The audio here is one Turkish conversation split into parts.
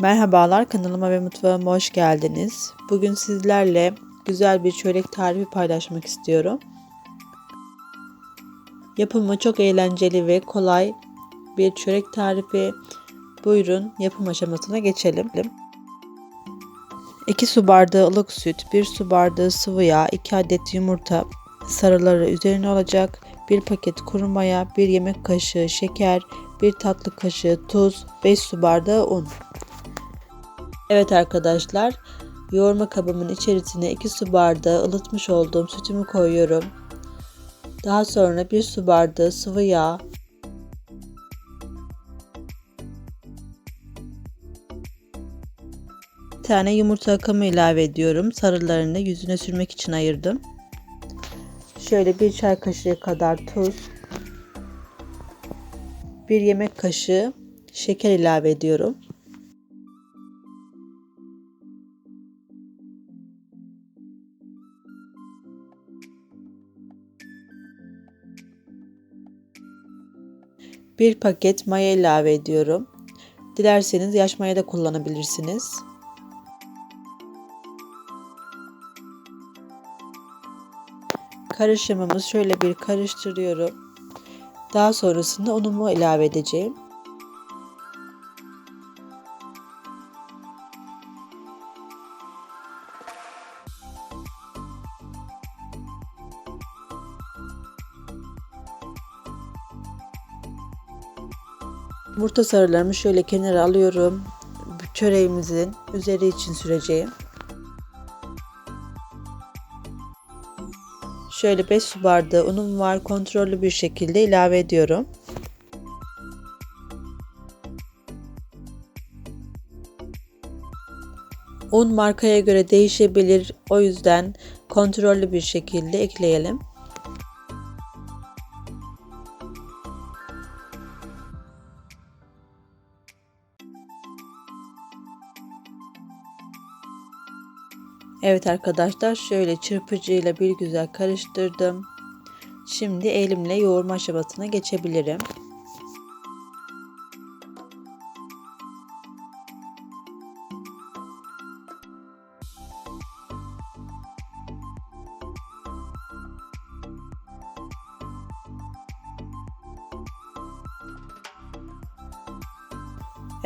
Merhabalar kanalıma ve mutfağıma hoş geldiniz. Bugün sizlerle güzel bir çörek tarifi paylaşmak istiyorum. Yapımı çok eğlenceli ve kolay bir çörek tarifi. Buyurun yapım aşamasına geçelim. 2 su bardağı ılık süt, 1 su bardağı sıvı yağ, 2 adet yumurta sarıları üzerine olacak, 1 paket kuru maya, 1 yemek kaşığı şeker, 1 tatlı kaşığı tuz, 5 su bardağı un. Evet arkadaşlar, yoğurma kabımın içerisine 2 su bardağı ılıtmış olduğum sütümü koyuyorum. Daha sonra 1 su bardağı sıvı yağ, bir tane yumurta akımı ilave ediyorum. Sarılarını yüzüne sürmek için ayırdım. Şöyle bir çay kaşığı kadar tuz, bir yemek kaşığı şeker ilave ediyorum. Bir paket maya ilave ediyorum. Dilerseniz yaş maya da kullanabilirsiniz. Karışımımı şöyle bir karıştırıyorum. Daha sonrasında unumu ilave edeceğim. Yumurta sarılarımı şöyle kenara alıyorum. Çöreğimizin üzeri için süreceğim. Şöyle 5 su bardağı unum var. Kontrollü bir şekilde ilave ediyorum. Un markaya göre değişebilir. O yüzden kontrollü bir şekilde ekleyelim. Evet arkadaşlar şöyle çırpıcıyla bir güzel karıştırdım. Şimdi elimle yoğurma aşamasına geçebilirim.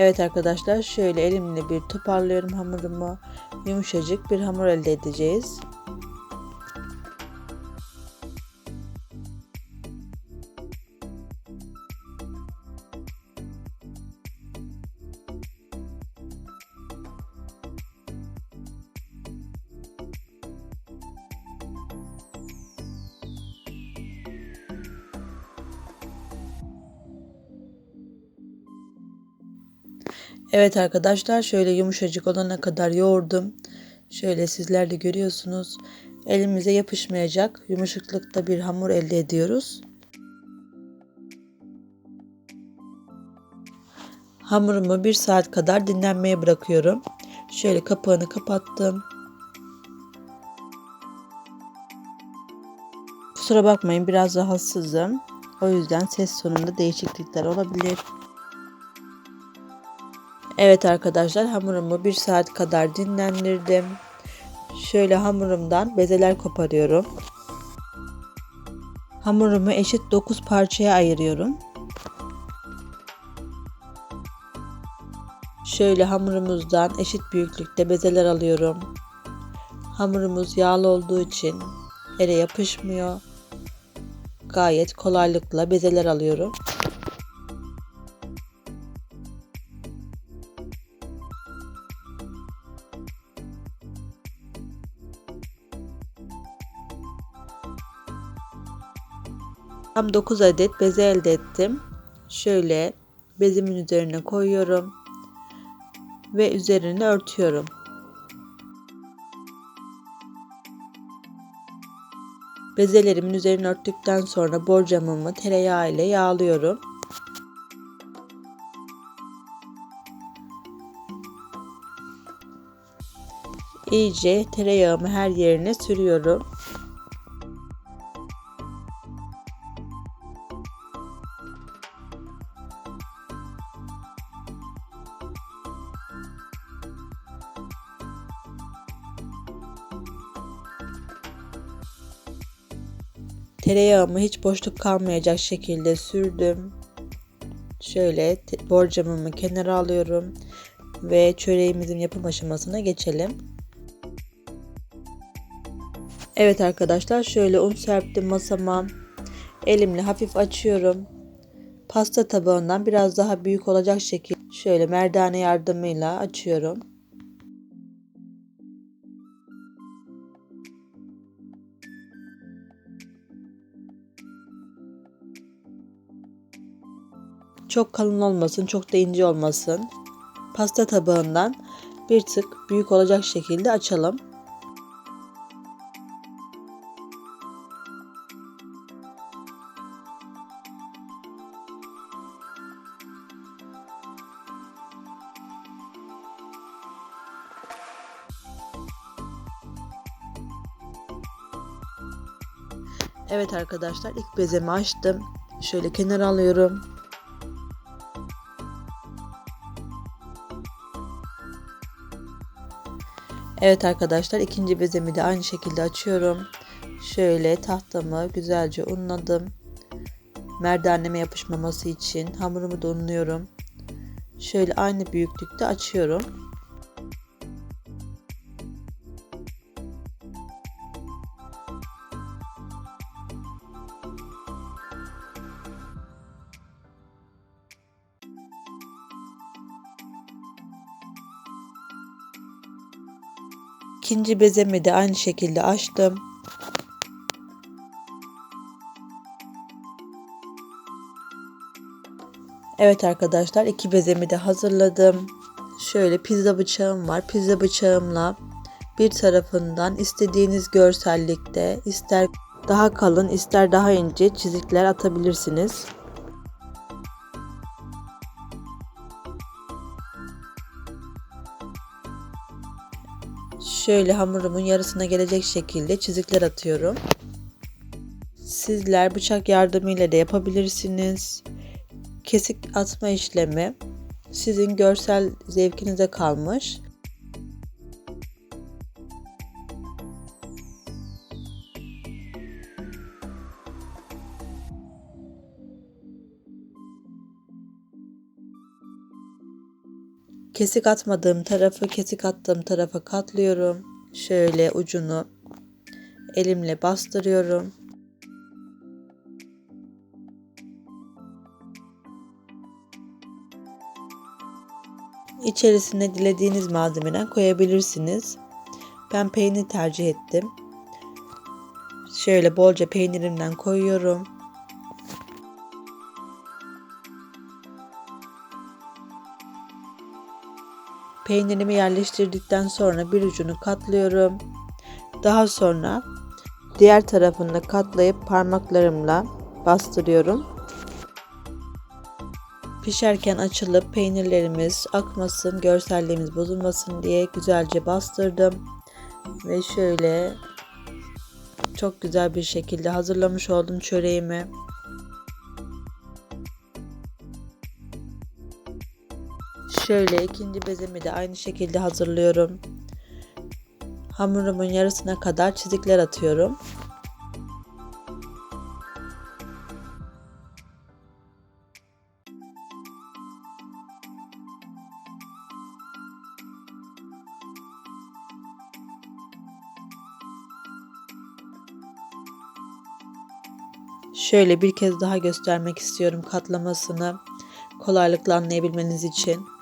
Evet arkadaşlar şöyle elimle bir toparlıyorum hamurumu. Yumuşacık bir hamur elde edeceğiz. Evet arkadaşlar şöyle yumuşacık olana kadar yoğurdum. Şöyle sizler de görüyorsunuz. Elimize yapışmayacak yumuşaklıkta bir hamur elde ediyoruz. Hamurumu bir saat kadar dinlenmeye bırakıyorum. Şöyle kapağını kapattım. Kusura bakmayın biraz rahatsızım. O yüzden ses sonunda değişiklikler olabilir. Evet arkadaşlar hamurumu bir saat kadar dinlendirdim. Şöyle hamurumdan bezeler koparıyorum. Hamurumu eşit 9 parçaya ayırıyorum. Şöyle hamurumuzdan eşit büyüklükte bezeler alıyorum. Hamurumuz yağlı olduğu için ele yapışmıyor. Gayet kolaylıkla bezeler alıyorum. Tam 9 adet beze elde ettim. Şöyle bezimin üzerine koyuyorum ve üzerini örtüyorum. Bezelerimin üzerine örttükten sonra borcamımı tereyağı ile yağlıyorum. İyice tereyağımı her yerine sürüyorum. Tereyağımı hiç boşluk kalmayacak şekilde sürdüm. Şöyle borcamımı kenara alıyorum ve çöreğimizin yapım aşamasına geçelim. Evet arkadaşlar şöyle un serptim masama. Elimle hafif açıyorum. Pasta tabağından biraz daha büyük olacak şekilde şöyle merdane yardımıyla açıyorum. Çok kalın olmasın, çok da ince olmasın. Pasta tabağından bir tık büyük olacak şekilde açalım. Evet arkadaşlar ilk bezemi açtım. Şöyle kenara alıyorum. Evet arkadaşlar ikinci bezemi de aynı şekilde açıyorum. Şöyle tahtamı güzelce unladım. Merdaneme yapışmaması için hamurumu da unluyorum. Şöyle aynı büyüklükte açıyorum. İkinci bezemi de aynı şekilde açtım. Evet arkadaşlar iki bezemi de hazırladım. Şöyle pizza bıçağım var. Pizza bıçağımla bir tarafından istediğiniz görsellikte ister daha kalın ister daha ince çizikler atabilirsiniz. Şöyle hamurumun yarısına gelecek şekilde çizikler atıyorum. Sizler bıçak yardımıyla da yapabilirsiniz. Kesik atma işlemi sizin görsel zevkinize kalmış. Kesik atmadığım tarafı kesik attığım tarafa katlıyorum. Şöyle ucunu elimle bastırıyorum. İçerisine dilediğiniz malzemeden koyabilirsiniz. Ben peynir tercih ettim. Şöyle bolca peynirimden koyuyorum. Peynirimi yerleştirdikten sonra bir ucunu katlıyorum. Daha sonra diğer tarafını da katlayıp parmaklarımla bastırıyorum. Pişerken açılıp peynirlerimiz akmasın, görselliğimiz bozulmasın diye güzelce bastırdım. Ve şöyle çok güzel bir şekilde hazırlamış oldum çöreğimi. Şöyle ikinci bezemi de aynı şekilde hazırlıyorum. Hamurumun yarısına kadar çizikler atıyorum. Şöyle bir kez daha göstermek istiyorum katlamasını kolaylıkla anlayabilmeniz için.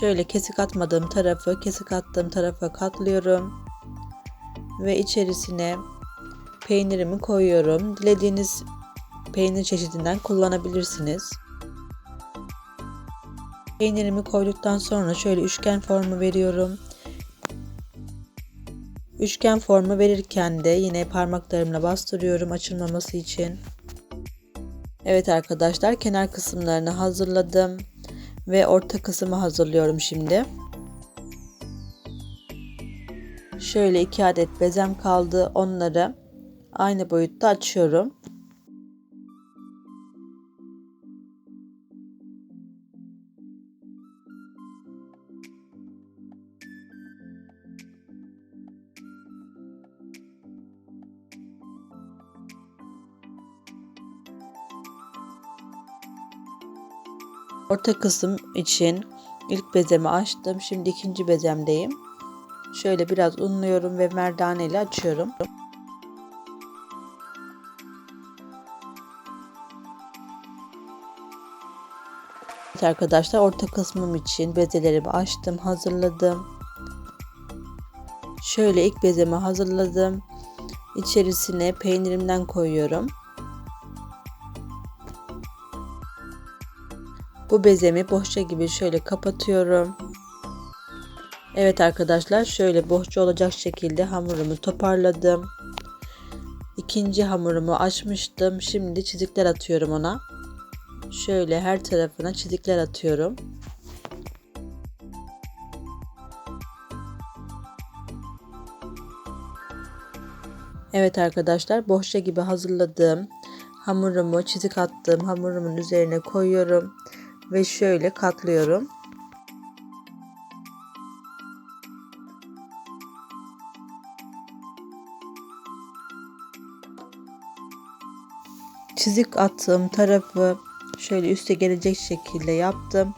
Şöyle kesik atmadığım tarafı kesik attığım tarafa katlıyorum. Ve içerisine peynirimi koyuyorum. Dilediğiniz peynir çeşidinden kullanabilirsiniz. Peynirimi koyduktan sonra şöyle üçgen formu veriyorum. Üçgen formu verirken de yine parmaklarımla bastırıyorum açılmaması için. Evet arkadaşlar kenar kısımlarını hazırladım ve orta kısmı hazırlıyorum şimdi. Şöyle iki adet bezem kaldı. Onları aynı boyutta açıyorum. Orta kısım için ilk bezemi açtım. Şimdi ikinci bezemdeyim. Şöyle biraz unluyorum ve merdane ile açıyorum. Evet arkadaşlar orta kısmım için bezelerimi açtım, hazırladım. Şöyle ilk bezemi hazırladım. İçerisine peynirimden koyuyorum. Bu bezemi bohça gibi şöyle kapatıyorum. Evet arkadaşlar şöyle bohça olacak şekilde hamurumu toparladım. İkinci hamurumu açmıştım. Şimdi çizikler atıyorum ona. Şöyle her tarafına çizikler atıyorum. Evet arkadaşlar bohça gibi hazırladığım hamurumu çizik attığım hamurumun üzerine koyuyorum ve şöyle katlıyorum. Çizik attığım tarafı şöyle üste gelecek şekilde yaptım.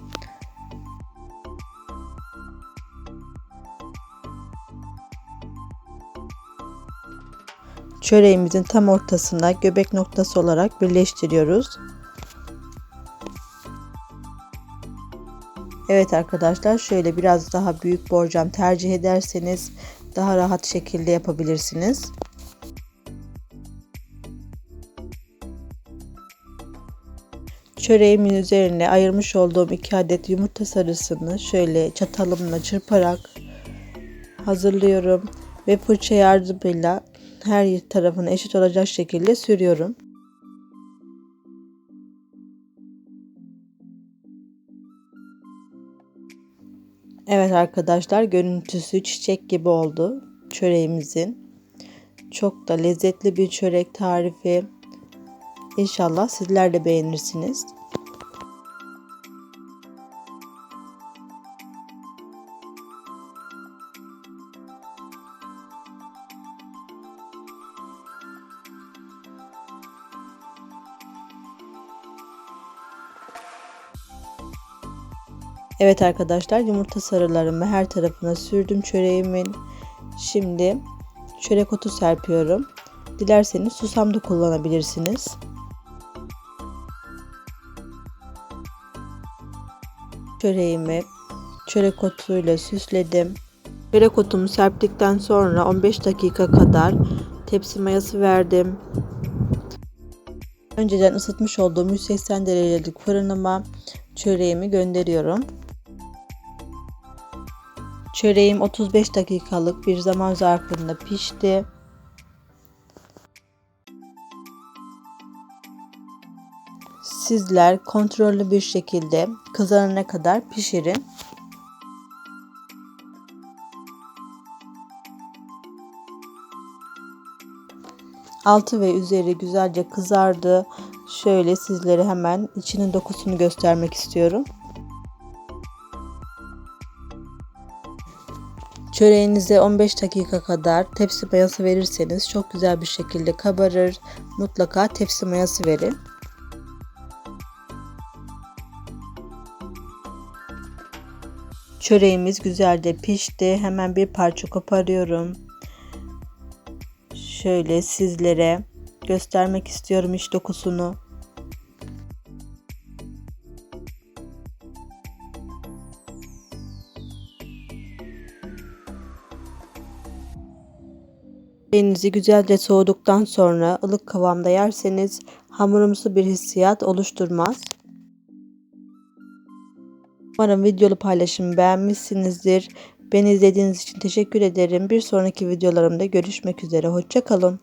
Çöreğimizin tam ortasına göbek noktası olarak birleştiriyoruz. Evet arkadaşlar şöyle biraz daha büyük borcam tercih ederseniz daha rahat şekilde yapabilirsiniz. Çöreğimin üzerine ayırmış olduğum 2 adet yumurta sarısını şöyle çatalımla çırparak hazırlıyorum ve fırça yardımıyla her tarafını eşit olacak şekilde sürüyorum. Evet arkadaşlar görüntüsü çiçek gibi oldu çöreğimizin. Çok da lezzetli bir çörek tarifi. İnşallah sizler de beğenirsiniz. Evet arkadaşlar yumurta sarılarımı her tarafına sürdüm çöreğimin. Şimdi çörek otu serpiyorum. Dilerseniz susam da kullanabilirsiniz. Çöreğimi çörek otuyla süsledim. Çörek otumu serptikten sonra 15 dakika kadar tepsi mayası verdim. Önceden ısıtmış olduğum 180 derecelik fırınıma çöreğimi gönderiyorum. Çöreğim 35 dakikalık bir zaman zarfında pişti. Sizler kontrollü bir şekilde kızarana kadar pişirin. Altı ve üzeri güzelce kızardı. Şöyle sizlere hemen içinin dokusunu göstermek istiyorum. Çöreğinize 15 dakika kadar tepsi mayası verirseniz çok güzel bir şekilde kabarır. Mutlaka tepsi mayası verin. Çöreğimiz güzelce pişti. Hemen bir parça koparıyorum. Şöyle sizlere göstermek istiyorum iç dokusunu. Çöreğinizi güzelce soğuduktan sonra ılık kıvamda yerseniz hamurumsu bir hissiyat oluşturmaz. Umarım videolu paylaşımı beğenmişsinizdir. Beni izlediğiniz için teşekkür ederim. Bir sonraki videolarımda görüşmek üzere. Hoşçakalın.